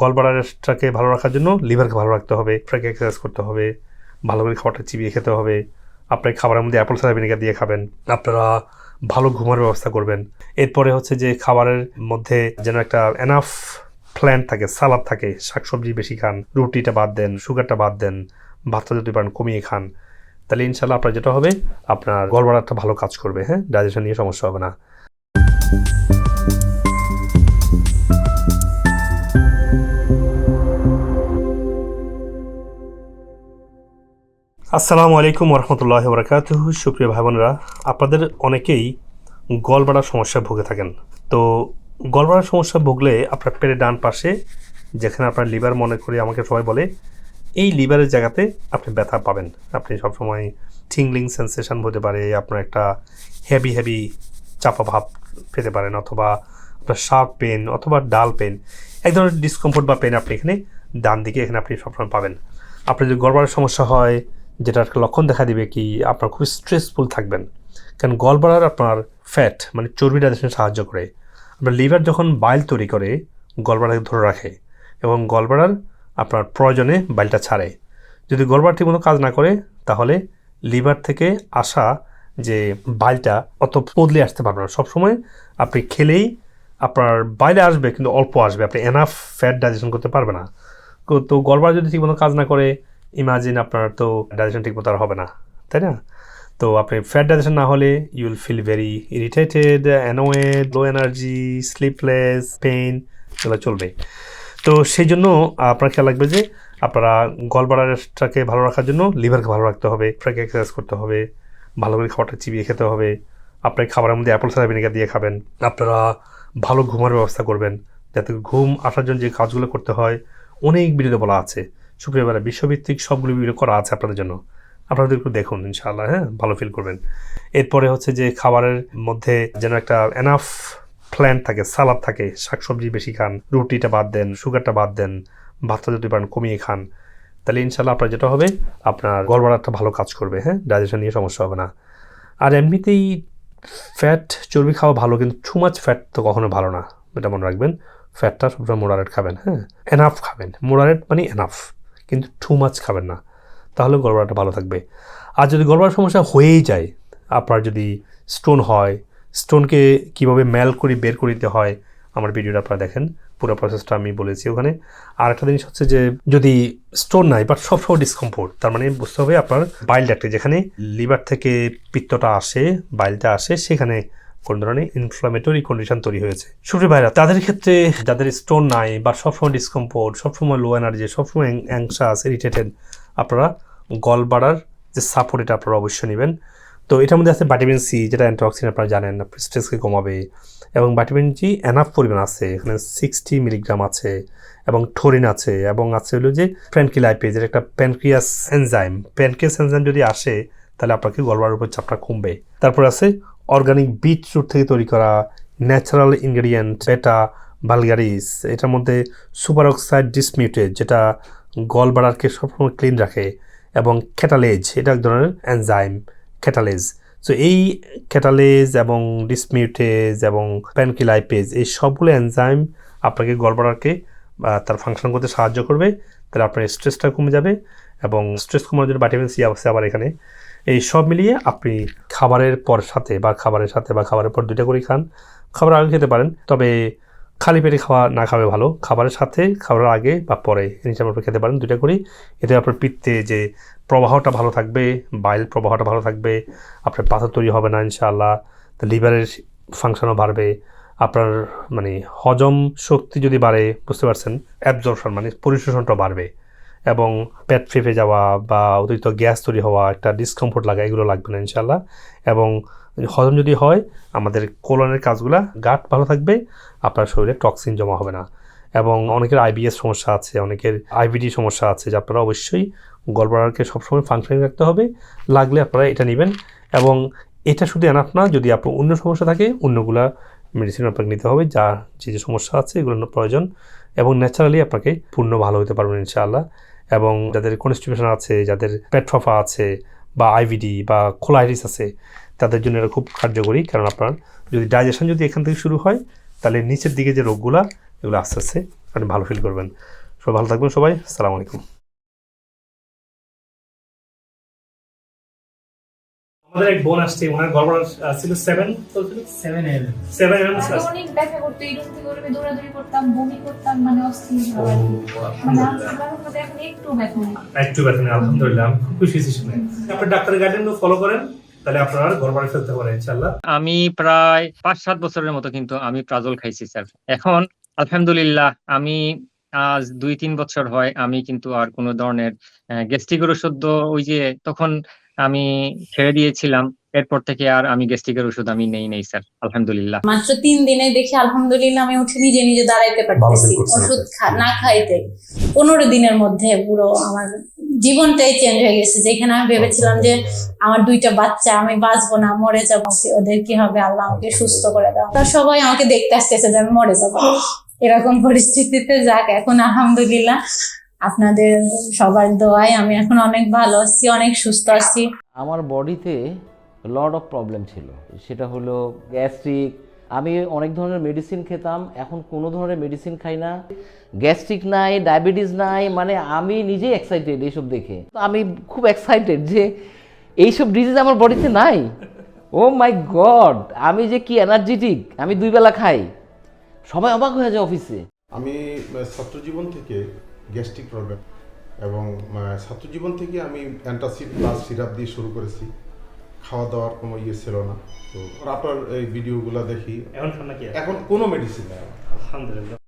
গলবাড়ারটাকে ভালো রাখার জন্য লিভারকে ভালো রাখতে হবে ফ্রেকে এক্সারসাইজ করতে হবে, ভালো করে খাবারটা চিবিয়ে খেতে হবে। আপনার খাবারের মধ্যে অ্যাপল সাইডার ভিনেগার দিয়ে খাবেন। আপনারা ভালো ঘুমার ব্যবস্থা করবেন। এরপরে হচ্ছে যে খাবারের মধ্যে যেন একটা এনাফ প্ল্যান্ট থাকে সালাদ থাকে, শাকসবজি বেশি খান, রুটিটা বাদ দেন সুগারটা বাদ দেন, ভাতটা যদি পারেন কমিয়ে খান, তাহলে ইনশাল্লাহ আপনার যেটা হবে, আপনার গড়বাড়াটা ভালো কাজ করবে হ্যাঁ? ডাইজেশন নিয়ে সমস্যা হবে না। আসসালামু আলাইকুম রহমতুল্লাহ বরকাত সুপ্রিয় ভাই বোনেরা আপনাদের অনেকেই গলবাড়ার সমস্যা ভুগে থাকেন। তো গলবাড়ার সমস্যা ভুগলে আপনার পেটের ডান পাশে, যেখানে আপনার লিভার মনে করি আমাকে সবাই বলে, এই লিভারের জায়গাতে আপনি ব্যথা পাবেন। আপনি সবসময় টিংলিং সেন্সেশন হতে পারে, আপনার একটা হেভি হেভি চাপা ভাব পেতে পারেন, অথবা আপনার শার্প পেন অথবা ডাল পেন এক ধরনের ডিসকমফোর্ট বা পেন আপনি এখানে ডান দিকে এখানে আপনি সবসময় পাবেন। আপনার যদি গড়বাড়ার সমস্যা হয় যেটা একটা লক্ষণ দেখা দিবে কি আপনার খুব স্ট্রেসফুল থাকবেন। কারণ গলবাড়ার আপনার ফ্যাট মানে চর্বি ডাইজেশনে সাহায্য করে। আপনার লিভার যখন বাইল তৈরি করে গলবাড়াকে ধরে রাখে এবং গলবাড়ার আপনার প্রয়োজনে বাইলটা ছাড়ে। যদি গলবাড়া ঠিকমতো কাজ না করে, তাহলে লিভার থেকে আসা যে বাইলটা অত বদলে আসতে পারবে না। সবসময় আপনি খেলেই আপনার বাইরে আসবে, কিন্তু অল্প আসবে। আপনি এনাফ ফ্যাট ডাইজেশন করতে পারবে না। তো- তো গলবাড়া যদি ঠিকমতো কাজ না করে ইমাজিন আপনার তো ডাইজেশন ঠিকমতো আর হবে না, তাই না? তো আপনি ফ্যাট ডাইজেশন না হলে you will feel very irritated annoyed low energy sleepless pain এগুলো চলবে। তো সেই জন্য আপনার খেয়াল রাখবে যে আপনারা গলবাড়ারটাকে ভালো রাখার জন্য লিভারকে ভালো রাখতে হবে ফ্রেকে এক্সারসাইজ করতে হবে, ভালো করে খাবারটা চিবিয়ে খেতে হবে আপনার খাবারের মধ্যে অ্যাপল সাইডার ভিনেগার দিয়ে খাবেন, আপনারা ভালো ঘুমার ব্যবস্থা করবেন, যাতে ঘুম আসার জন্য যে কাজগুলো করতে হয়, অনেক ভিডিওতে বলা আছে। শুক্রবার বিশ্বভিত্তিক সবগুলো ভিডিও করা আছে আপনাদের জন্য। আপনারা একটু দেখুন, ইনশাআল্লাহ হ্যাঁ ভালো ফিল করবেন। এরপরে হচ্ছে যে খাবারের মধ্যে যেন একটা এনাফ প্ল্যান্ট থাকে সালাদ থাকে, শাকসবজি বেশি খান, রুটিটা বাদ দেন সুগারটা বাদ দেন, ভাতটা যদি পারেন কমিয়ে খান, তাহলে ইনশাল্লাহ আপনার যেটা হবে, আপনার গড়বাড়াটা ভালো কাজ করবে হ্যাঁ ডাইজেশন নিয়ে সমস্যা হবে না। আর এমনিতেই ফ্যাট চর্বি খাওয়া ভালো, কিন্তু টু মাছ ফ্যাট তো কখনো ভালো না, এটা মনে রাখবেন। ফ্যাটটা সবসময় মোডারেট খাবেন হ্যাঁ এনাফ খাবেন। মোডারেট মানে এনাফ কিন্তু টু মাছ খাবেন না। তাহলে গড়বাড়াটা ভালো থাকবে। আর যদি গড়বাড়ার সমস্যা হয়েই যায়, আপনার যদি স্টোন হয় স্টোনকে কীভাবে ম্যাল করে, বের করে দিতে হয়, আমার ভিডিওটা আপনারা দেখেন। পুরো প্রসেসটা আমি বলেছি ওখানে। আর একটা জিনিস হচ্ছে যে, যদি স্টোন নাই বাট সবসময় ডিসকমফোর্ট তার মানে বুঝতে হবে আপনার বাইল ডাক্টে যেখানে লিভার থেকে পিত্তটা আসে বাইলটা আসে, সেখানে কোন ধরনের ইনফ্লামেটরি কন্ডিশন তৈরি হয়েছে। সুপ্রিয় ভাইরা, তাদের ক্ষেত্রে যাদের স্টোন নাই বা সবসময় ডিসকমফোর্ট সবসময় লো এনার্জি সবসময় অ্যাংশাস ইরিটেটেড আপনারা গল বাড়ার যে সাপোর্ট এটা আপনারা অবশ্যই নেবেন। তো এটার মধ্যে আছে ভিটামিন সি যেটা অ্যান্টিঅক্সিডেন্ট আপনারা জানেন স্ট্রেসকে কমাবে এবং ভিটামিন জি এনাফ পরিমাণ আছে। এখানে সিক্সটি মিলিগ্রাম আছে এবং ঠোরিন আছে এবং আছে হলো যে প্যানকিলাইপেজ যেটা একটা প্যানক্রিয়াস এনজাইম প্যানক্রিয়াস এনজাইম যদি আসে, তাহলে আপনাকে গলবার উপর চাপটা কমবে। তারপর আছে অর্গানিক বিটরুট থেকে তৈরি করা ন্যাচারাল ইনগ্রেডিয়েন্ট বেটা ভালগারিস এটার মধ্যে সুপার অক্সাইড ডিসমিউটেড যেটা গলবাড়ারকে সবসময় ক্লিন রাখে, এবং ক্যাটালেজ এটা এক ধরনের এনজাইম ক্যাটালেজ সো এই ক্যাটালেজ এবং ডিসমিউটেজ এবং প্যানকিলাইপেজ এই সবগুলো এনজাইম আপনাকে গলবাড়ারকে তার ফাংশন করতে সাহায্য করবে, তাহলে আপনার স্ট্রেসটা কমে যাবে, এবং স্ট্রেস কমানোর জন্য ভিটামিন সি আছে আবার এখানে। এই সব মিলিয়ে আপনি খাবারের পর সাথে বা খাবারের সাথে বা খাবারের পর দুইটা করে খান। খাবার আগে খেতে পারেন, তবে খালি পেটে খাওয়া না খাবে ভালো। খাবারের সাথে, খাবারের আগে বা পরে হিসাবে আপনি খেতে পারেন দুইটা করেই। এতে আপনার পিত্তে যে প্রবাহটা ভালো থাকবে বাইল প্রবাহটা ভালো থাকবে, আপনার পাথর তৈরি হবে না ইনশাআল্লাহ লিভারের ফাংশনও বাড়বে, আপনার মানে হজম শক্তি যদি বাড়ে, বুঝতে পারছেন? অ্যাবজর্পশন মানে পরিশোষণটা বাড়বে। এবং পেট ফেঁপে যাওয়া বা অতিরিক্ত গ্যাস তৈরি হওয়া, একটা ডিসকমফোর্ট লাগা, এগুলো লাগবে না ইনশাল্লাহ এবং হজম যদি হয়, আমাদের কোলনের কাজগুলা গাট ভালো থাকবে, আপনার শরীরে টক্সিন জমা হবে না। এবং অনেকের আইবিএস সমস্যা আছে, অনেকের আইবিডি সমস্যা আছে, যে আপনারা অবশ্যই গলবাড়ারকে সবসময় ফাংশনিং রাখতে হবে। লাগলে আপনারা এটা নেবেন। এবং এটা শুধু এনাফ না, যদি আপনার অন্য সমস্যা থাকে, অন্যগুলা মেডিসিন আপনাকে নিতে হবে, যা যে যে সমস্যা আছে এগুলো প্রয়োজন। এবং ন্যাচারালি আপনাকে পূর্ণ ভালো হতে পারবেন, ইনশাআল্লাহ। এবং যাদের কনস্টিপেশন আছে, যাদের পেট্রফা আছে বা আইভিডি বা কোলাইটিস আছে, তাদের জন্য এটা খুব কার্যকরী। কারণ আপনার যদি ডাইজেশন যদি এখান থেকে শুরু হয়, তাহলে নিচের দিকে যে রোগগুলা, এগুলো আস্তে আস্তে আপনি ভালো ফিল করবেন। সবাই ভালো থাকবেন সবাই। সালাম আলাইকুম। আমাদের এক বোন আসছে ওনার গড়বড় ছিল সেভেন সেভেন এল সেভেন অনেক ব্যথা করতো এই রুম থেকে দৌড়াদৌড়ি করতাম বমি করতাম মানে অস্থির মানে একটু ব্যথা নেই একটু ব্যথা নেই আলহামদুলিল্লাহ আমি খুব খুশি হয়েছি শুনে। আপনি ডাক্তারের গাইডলাইন ফলো করেন তাহলে আপনার গড়বড়ে ফেলতে পারেন ইনশাল্লাহ আমি প্রায় পাঁচ সাত বছরের মতো কিন্তু আমি প্রাজল খাইছি স্যার। এখন আলহামদুলিল্লাহ আমি আজ দুই তিন বছর হয় আমি কিন্তু আর কোনো ধরনের গ্যাস্ট্রিকের ওষুধ ওই যে তখন আমি ছেড়ে দিয়েছিলাম এরপর থেকে আর আমি গ্যাস্ট্রিকের ওষুধ আমি নেই নেই স্যার আলহামদুলিল্লাহ। মাত্র তিন দিনে দেখি আলহামদুলিল্লাহ আমি উঠে নিজে নিজে দাঁড়াইতে পারতেছি ওষুধ না খাইতে। পনেরো দিনের মধ্যে পুরো আমার জীবনটাই চেঞ্জ হয়ে গেছে যেখানে আমি ভেবেছিলাম যে আমার দুইটা বাচ্চা আমি বাঁচবো না মরে যাব কি- ওদের কি হবে? আল্লাহ আমাকে সুস্থ করে দাও। তা সবাই আমাকে দেখতে আসতেছে যে আমি মরে যাব। এরকম পরিস্থিতিতে যাক এখন আলহামদুলিল্লাহ আপনাদের সবার দোয়ায় আমি এখন অনেক ভালো আছি অনেক সুস্থ আছি। আমার বডিতে লট অফ প্রবলেম ছিল। সেটা হলো গ্যাস্ট্রিক। আমি অনেক ধরনের মেডিসিন খেতাম এখন কোনো ধরনের মেডিসিন খাই না। গ্যাস্ট্রিক নাই ডায়াবেটিস নাই মানে আমি নিজেই এক্সাইটেড এইসব দেখে। তো আমি খুব এক্সাইটেড যে এইসব ডিজিজ আমার বডিতে নাই। ও মাই গড আমি যে কি এনার্জেটিক আমি দুই বেলা খাই। সবাই অবাক হয়ে যায় অফিসে আমি আহ, ছাত্রজীবন থেকে গ্যাস্ট্রিক প্রবলেম এবং ছাত্রজীবন থেকে আমি অ্যান্টাসিড প্লাস সিরাপ দিয়ে শুরু করেছি। খাওয়া দাওয়ার কোনো ইয়ে ছিল না। তো আপনার এই ভিডিওগুলো দেখি। এখন এখন কোনো মেডিসিন নেই আলহামদুলিল্লাহ।